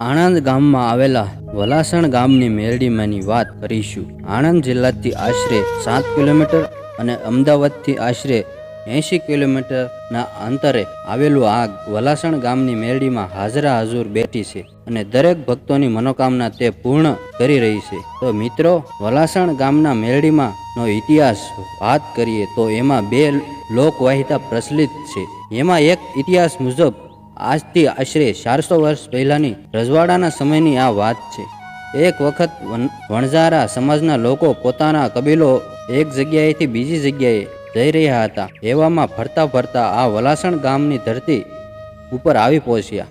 આણંદ ગામમાં આવેલા વલાસણ ગામની મેરડીમાંની વાત કરીશું. આણંદ જિલ્લાથી આશરે સાત કિલોમીટર અને અમદાવાદથી આશરે એંશી કિલોમીટરના અંતરે આવેલું આ વલાસણ ગામની મેરડીમાં હાજરા હાજુર બેઠી છે અને દરેક ભક્તોની મનોકામના તે પૂર્ણ કરી રહી છે. તો મિત્રો, વલાસણ ગામના મેરડીમાં નો ઇતિહાસ વાત કરીએ તો એમાં બે લોકવાહિતા પ્રચલિત છે. એમાં એક ઇતિહાસ મુજબ આજથી આશરે ચારસો વર્ષ પહેલાંની રજવાડાના સમયની આ વાત છે. એક વખત વણઝારા સમાજના લોકો પોતાના કબીલો એક જગ્યાએથી બીજી જગ્યાએ જઈ રહ્યા હતા. એવામાં ફરતા ફરતા આ વલાસણ ગામની ધરતી ઉપર આવી પહોંચ્યા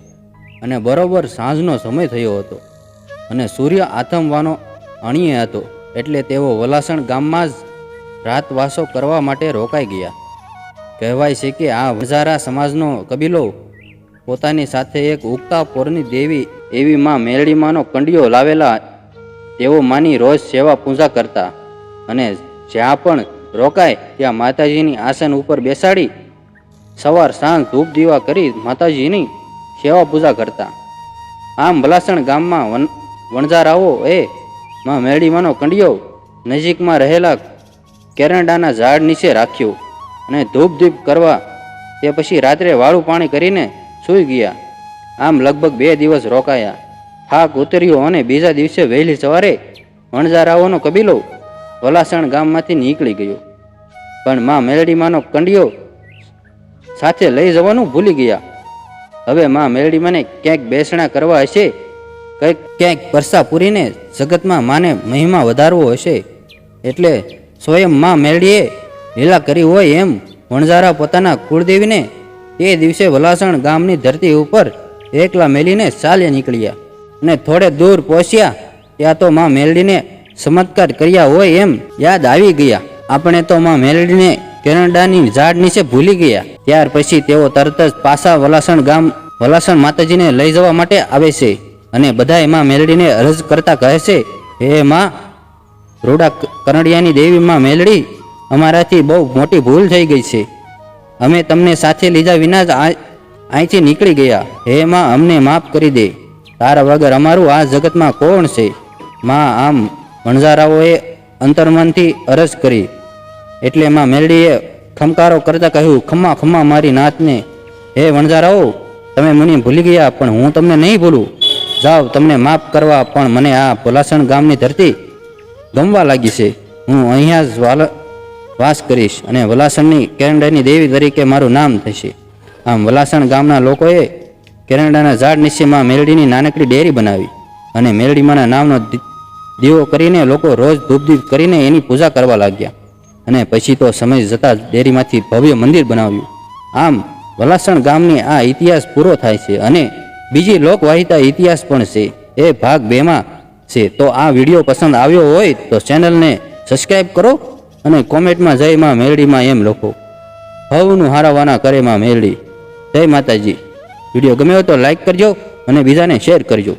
અને બરોબર સાંજનો સમય થયો હતો અને સૂર્ય આથમવાનો અણીએ હતો એટલે તેઓ વલાસણ ગામમાં જ રાતવાસો કરવા માટે રોકાઈ ગયા. કહેવાય છે કે આ વણઝારા સમાજનો કબીલો પોતાની સાથે એક ઉગતા પોરની દેવી એવી માં મેરડીમાંનો કંડિયો લાવેલા તેઓ માની રોજ સેવા પૂજા કરતા. અને જ્યાં પણ રોકાય ત્યાં માતાજીની આસન ઉપર બેસાડી સવાર સાંજ ધૂપ દીવા કરી માતાજીની સેવા પૂજા કરતા. આમ ભલાસણ ગામમાં વન, વણઝારાઓ એ માં મેરડીમાંનો કંડિયો નજીકમાં રહેલા કેરંડાના ઝાડ નીચે રાખ્યો અને ધૂપ દીપ કરવા તે પછી રાત્રે વાળું પાણી કરીને સૂઈ ગયા. આમ લગભગ બે દિવસ રોકાયા. થાક ઉતર્યો અને બીજા દિવસે વહેલી સવારે વણઝારાઓનો કબીલો વલાસણ ગામમાંથી નીકળી ગયો. પણ માં મેલડીમાંનો કંડિયો સાથે લઈ જવાનું ભૂલી ગયા. હવે માં મેલડીમાંને ક્યાંક બેસણા કરવા હશે, કંઈક ક્યાંક પરસા પૂરીને જગતમાં માને મહિમા વધારવો હશે. એટલે સ્વયં માં મેલડીએ લીલા કરી હોય એમ વણઝારા પોતાના કુળદેવીને તે દિવસે વલાસણ ગામની ધરતી ઉપર એકલા મેલીને ચાલ્યા નીકળ્યા અને થોડે દૂર પહોંચ્યા ત્યાં તો માં મેલડીને ચમત્કાર કર્યા હોય એમ યાદ આવી ગયા. આપણે તો માં મેલડીને કેનેડાની ઝાડ નીચે ભૂલી ગયા. ત્યાર પછી તેઓ તરત જ પાછા વલાસણ ગામ, વલાસણ માતાજીને લઈ જવા માટે આવે છે અને બધા એમાં મેલડીને અરજ કરતા કહે છે, હે માં, રૂડા કરણિયાની દેવીમાં મેલડી, અમારાથી બહુ મોટી ભૂલ થઈ ગઈ છે. અમે તમને સાથે લીધા વિના જ અહીંથી નીકળી ગયા. હે માં, અમને માફ કરી દે. તારા વગર અમારું આ જગતમાં કોણ છે? માં, આમ વણઝારાઓએ અંતર્મનથી અરજ કરી. એટલે માં મેલડીએ ખમકારો કરતા કહ્યું, ખમ્મા ખમ્મા મારી નાથને હે વણઝારાઓ, તમે મને ભૂલી ગયા, પણ હું તમને નહીં ભૂલું. જાઓ, તમને માફ કરવા, પણ મને આ ભોલાસણ ગામની ધરતી ગમવા લાગી છે. હું અહીંયા જ વાસ કરીશ અને વલાસણની કેરંડાની દેવી તરીકે મારું નામ થશે. આમ વલાસણ ગામના લોકોએ કેરંડાના ઝાડ નીચે મેરડીની નાનકડી ડેરી બનાવી અને મેરડીમાંના નામનો દીવો કરીને લોકો રોજ ધૂપધીપ કરીને એની પૂજા કરવા લાગ્યા. અને પછી તો સમય જતાં ડેરીમાંથી ભવ્ય મંદિર બનાવ્યું. આમ વલાસણ ગામની આ ઇતિહાસ પૂરો થાય છે અને બીજી લોકવાહિતા ઇતિહાસ પણ છે. એ ભાગ બેમાં છે. તો આ વીડિયો પસંદ આવ્યો હોય તો ચેનલને સબસ્ક્રાઈબ કરો અને કોમેન્ટમાં જય માં મેરડીમાં એમ લખો. હવનું હારાવાના કરે માં મેરડી. જય માતાજી. વીડિયો ગમ્યો તો લાઈક કરજો અને બીજાને શેર કરજો.